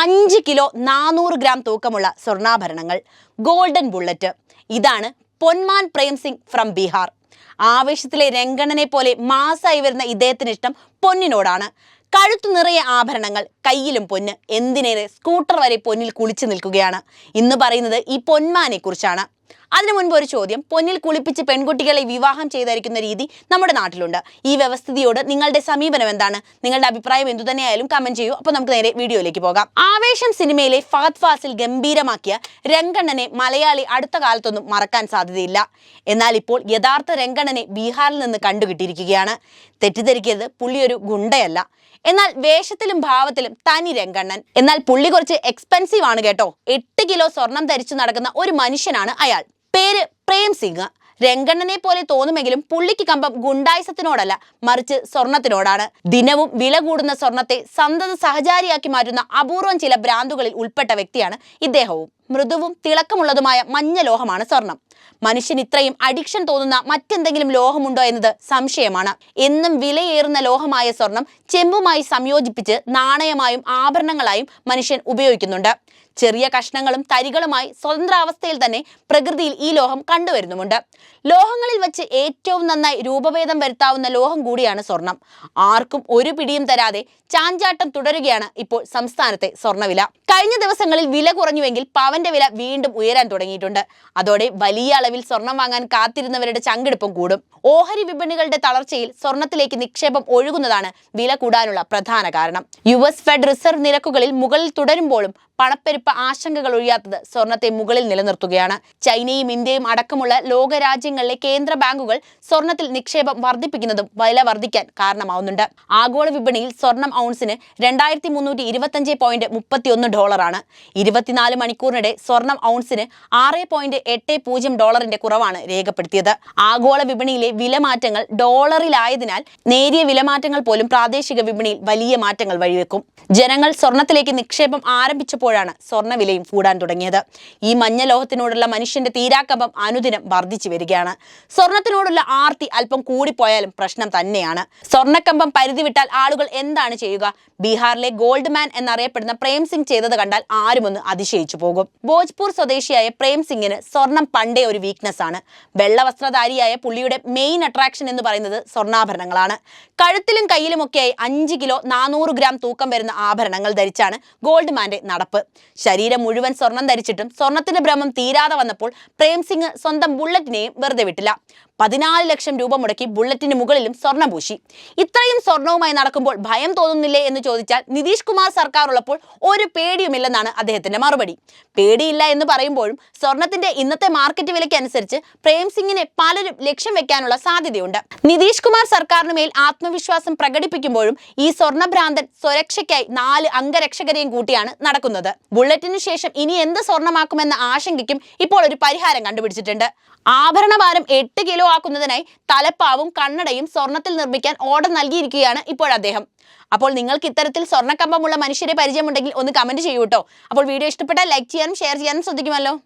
അഞ്ച് കിലോ നാനൂറ് ഗ്രാം തൂക്കമുള്ള സ്വർണാഭരണങ്ങൾ. ഗോൾഡൻ ബുള്ളറ്റ് ഇതാണ് പൊന്മാൻ പ്രേംസിംഗ് ഫ്രം ബീഹാർ ആവേശത്തിലെ രംഗണനെ പോലെ മാസായി വരുന്ന ഇദ്ദേഹത്തിന് ഇഷ്ടം പൊന്നിനോടാണ്. കഴുത്തു നിറയെ ആഭരണങ്ങൾ കയ്യിലും പൊന്ന്. എന്തിനേറെ സ്കൂട്ടർ വരെ പൊന്നിൽ കുളിച്ചു നിൽക്കുകയാണ്. ഇന്ന് പറയുന്നത് ഈ പൊന്മാനെ കുറിച്ചാണ് അതിനു മുൻപ് ഒരു ചോദ്യം. പൊന്നിൽ കുളിപ്പിച്ച് പെൺകുട്ടികളെ വിവാഹം ചെയ്തിരിക്കുന്ന രീതി നമ്മുടെ നാട്ടിലുണ്ട്. ഈ വ്യവസ്ഥിതിയോട് നിങ്ങളുടെ സമീപനം എന്താണ്? നിങ്ങളുടെ അഭിപ്രായം എന്തു തന്നെയായാലും കമന്റ് ചെയ്യൂ. അപ്പോൾ നമുക്ക് നേരെ വീഡിയോയിലേക്ക് പോകാം. ആവേശം സിനിമയിലെ ഫഹദ് ഫാസിൽ ഗംഭീരമാക്കിയ രംഗണ്ണനെ മലയാളി അടുത്ത കാലത്തൊന്നും മറക്കാൻ സാധ്യതയില്ല. എന്നാൽ ഇപ്പോൾ യഥാർത്ഥ രംഗണ്ണനെ ബീഹാറിൽ നിന്ന് കണ്ടുകിട്ടിയിരിക്കുകയാണ്. തെറ്റിദ്ധരിക്കരുത്. പുള്ളി ഒരു ഗുണ്ടയല്ല. എന്നാൽ വേഷത്തിലും ഭാവത്തിലും തനി രംഗണ്ണൻ. എന്നാൽ പുള്ളി കുറച്ച് എക്സ്പെൻസീവ് ആണ് കേട്ടോ. എട്ട് കിലോ സ്വർണം ധരിച്ചു നടക്കുന്ന ഒരു മനുഷ്യനാണ് അയാൾ. പേര് പ്രേം സിംഗ് രംഗണ്ണനെ പോലെ തോന്നുമെങ്കിലും പുള്ളിക്ക് കമ്പം ഗുണ്ടായിസത്തിനോടല്ല മറിച്ച് സ്വർണത്തിനോടാണ്. ദിനവും വില കൂടുന്ന സ്വർണത്തെ സന്തത സഹചാരിയാക്കി മാറ്റുന്ന അപൂർവം ചില ഭ്രാന്തുകളിൽ ഉൾപ്പെട്ട വ്യക്തിയാണ് ഇദ്ദേഹവും. മൃദുവും തിളക്കമുള്ളതുമായ മഞ്ഞ ലോഹമാണ് സ്വർണം. മനുഷ്യൻ ഇത്രയും അഡിക്ഷൻ തോന്നുന്ന മറ്റെന്തെങ്കിലും ലോഹമുണ്ടോ എന്നത് സംശയമാണ്. എന്നും വിലയേറുന്ന ലോഹമായ സ്വർണം ചെമ്പുമായി സംയോജിപ്പിച്ച് നാണയമായും ആഭരണങ്ങളായും മനുഷ്യൻ ഉപയോഗിക്കുന്നുണ്ട്. ചെറിയ കഷ്ണങ്ങളും തരികളുമായി സ്വതന്ത്രാവസ്ഥയിൽ തന്നെ പ്രകൃതിയിൽ ഈ ലോഹം കണ്ടുവരുന്നുമുണ്ട്. ലോഹങ്ങളിൽ വെച്ച് ഏറ്റവും നന്നായി രൂപഭേദം വരുത്താവുന്ന ലോഹം കൂടിയാണ് സ്വർണം. ആർക്കും ഒരു പിടിയും തരാതെ ചാഞ്ചാട്ടം തുടരുകയാണ് ഇപ്പോൾ സംസ്ഥാനത്തെ സ്വർണവില കഴിഞ്ഞ ദിവസങ്ങളിൽ വില കുറഞ്ഞുവെങ്കിൽ പവന്റെ വില വീണ്ടും ഉയരാൻ തുടങ്ങിയിട്ടുണ്ട്. അതോടെ വലിയ അളവിൽ സ്വർണം വാങ്ങാൻ കാത്തിരുന്നവരുടെ ചങ്കെടുപ്പും കൂടും. ഓഹരി വിപണികളുടെ തളർച്ചയിൽ സ്വർണത്തിലേക്ക് നിക്ഷേപം ഒഴുകുന്നതാണ് വില കൂടാനുള്ള പ്രധാന കാരണം. യു എസ് ഫെഡ് റിസർവ് നിരക്കുകളിൽ മുകളിൽ തുടരുമ്പോഴും പണപ്പെരുപ്പ ആശങ്കകൾ ഒഴിയാത്തത് സ്വർണത്തെ മുകളിൽ നിലനിർത്തുകയാണ്. ചൈനയും ഇന്ത്യയും അടക്കമുള്ള ലോകരാജ്യങ്ങളിലെ കേന്ദ്ര ബാങ്കുകൾ സ്വർണത്തിൽ നിക്ഷേപം വർദ്ധിപ്പിക്കുന്നതും വില വർദ്ധിക്കാൻ കാരണമാവുന്നുണ്ട്. ആഗോള വിപണിയിൽ സ്വർണം ഔൺസിന് രണ്ടായിരത്തി മുന്നൂറ്റി ഇരുപത്തഞ്ച് പോയിന്റ് മുപ്പത്തിയൊന്ന് ഡോളറാണ്. ഇരുപത്തിനാല് മണിക്കൂറിനിടെ സ്വർണം ഔൺസിന് ആറ് പോയിന്റ് എട്ട് പൂജ്യം ഡോളറിന്റെ കുറവാണ് രേഖപ്പെടുത്തിയത്. ആഗോള വിപണിയിലെ വിലമാറ്റങ്ങൾ ഡോളറിലായതിനാൽ നേരിയ വിലമാറ്റങ്ങൾ പോലും പ്രാദേശിക വിപണിയിൽ വലിയ മാറ്റങ്ങൾ വഴിവെക്കും. ജനങ്ങൾ സ്വർണത്തിലേക്ക് നിക്ഷേപം ആരംഭിച്ചപ്പോഴാണ് സ്വർണവിലയും കൂടാൻ തുടങ്ങിയത്. ഈ മഞ്ഞ ലോഹത്തിനോടുള്ള മനുഷ്യന്റെ തീരാക്കമ്പം അനുദിനം വർദ്ധിച്ചു വരികയാണ്. സ്വർണത്തിനോടുള്ള ആർത്തി അല്പം കൂടിപ്പോയാലും പ്രശ്നം തന്നെയാണ്. സ്വർണക്കമ്പം പരിധി വിട്ടാൽ ആളുകൾ എന്താണ് ചെയ്യുക? ബീഹാറിലെ ഗോൾഡ് മാൻ എന്നറിയപ്പെടുന്ന പ്രേം സിംഗ് ചെയ്തത് കണ്ടാൽ ആരുമൊന്ന് അതിശയിച്ചു പോകും. ഭോജ്പൂർ സ്വദേശിയായ പ്രേം സിംഗിന് സ്വർണം പണ്ടേ ഒരു വീക്ക്നെസ് ആണ്. വെള്ളവസ്ത്രധാരിയായ പുള്ളിയുടെ മെയിൻ അട്രാക്ഷൻ എന്ന് പറയുന്നത് സ്വർണാഭരണങ്ങളാണ്. കഴുത്തിലും കയ്യിലുമൊക്കെയായി അഞ്ച് കിലോ നാനൂറ് ഗ്രാം തൂക്കം വരുന്ന ആഭരണങ്ങൾ ധരിച്ചാണ് ഗോൾഡ് മാന്റെ നടപ്പ്. ശരീരം മുഴുവൻ സ്വർണം ധരിച്ചിട്ടും സ്വർണത്തിന്റെ ഭ്രമം തീരാതെ വന്നപ്പോൾ പ്രേംസിംഗ് സ്വന്തം ബുള്ളറ്റിനെയും വെറുതെ വിട്ടില്ല. പതിനാല് ലക്ഷം രൂപ മുടക്കി ബുള്ളറ്റിന് മുകളിലും സ്വർണം പൂശി. ഇത്രയും സ്വർണവുമായി നടക്കുമ്പോൾ ഭയം തോന്നുന്നില്ലേ എന്ന് ചോദിച്ചാൽ നിതീഷ് കുമാർ സർക്കാർ ഉള്ളപ്പോൾ ഒരു പേടിയുമില്ലെന്നാണ് അദ്ദേഹത്തിന്റെ മറുപടി. പേടിയില്ല എന്ന് പറയുമ്പോഴും സ്വർണത്തിന്റെ ഇന്നത്തെ മാർക്കറ്റ് വിലയ്ക്ക് അനുസരിച്ച് പ്രേം സിംഗിനെ പലരും ലക്ഷ്യം വെക്കാനുള്ള സാധ്യതയുണ്ട്. നിതീഷ് കുമാർ സർക്കാരിന് മേൽ ആത്മവിശ്വാസം പ്രകടിപ്പിക്കുമ്പോഴും ഈ സ്വർണഭ്രാന്തൻ സുരക്ഷയ്ക്കായി നാല് അംഗരക്ഷകരെയും കൂട്ടിയാണ് നടക്കുന്നത്. ബുള്ളറ്റിനു ശേഷം ഇനി എന്ത് സ്വർണമാക്കുമെന്ന ആശങ്കയ്ക്കും ഇപ്പോൾ ഒരു പരിഹാരം കണ്ടുപിടിച്ചിട്ടുണ്ട്. ആഭരണ ഭാരം എട്ട് കിലോ ആക്കുന്നതിനായി തലപ്പാവും കണ്ണടയും സ്വർണത്തിൽ നിർമ്മിക്കാൻ ഓർഡർ നൽകിയിരിക്കുകയാണ് ഇപ്പോൾ അദ്ദേഹം. അപ്പോൾ നിങ്ങൾക്ക് ഇത്തരത്തിൽ സ്വർണക്കമ്പമുള്ള മനുഷ്യരെ പരിചയമുണ്ടെങ്കിൽ ഒന്ന് കമന്റ് ചെയ്യൂട്ടോ അപ്പോൾ വീഡിയോ ഇഷ്ടപ്പെട്ടാൽ ലൈക്ക് ചെയ്യാനും ഷെയർ ചെയ്യാനും ശ്രദ്ധിക്കുമല്ലോ.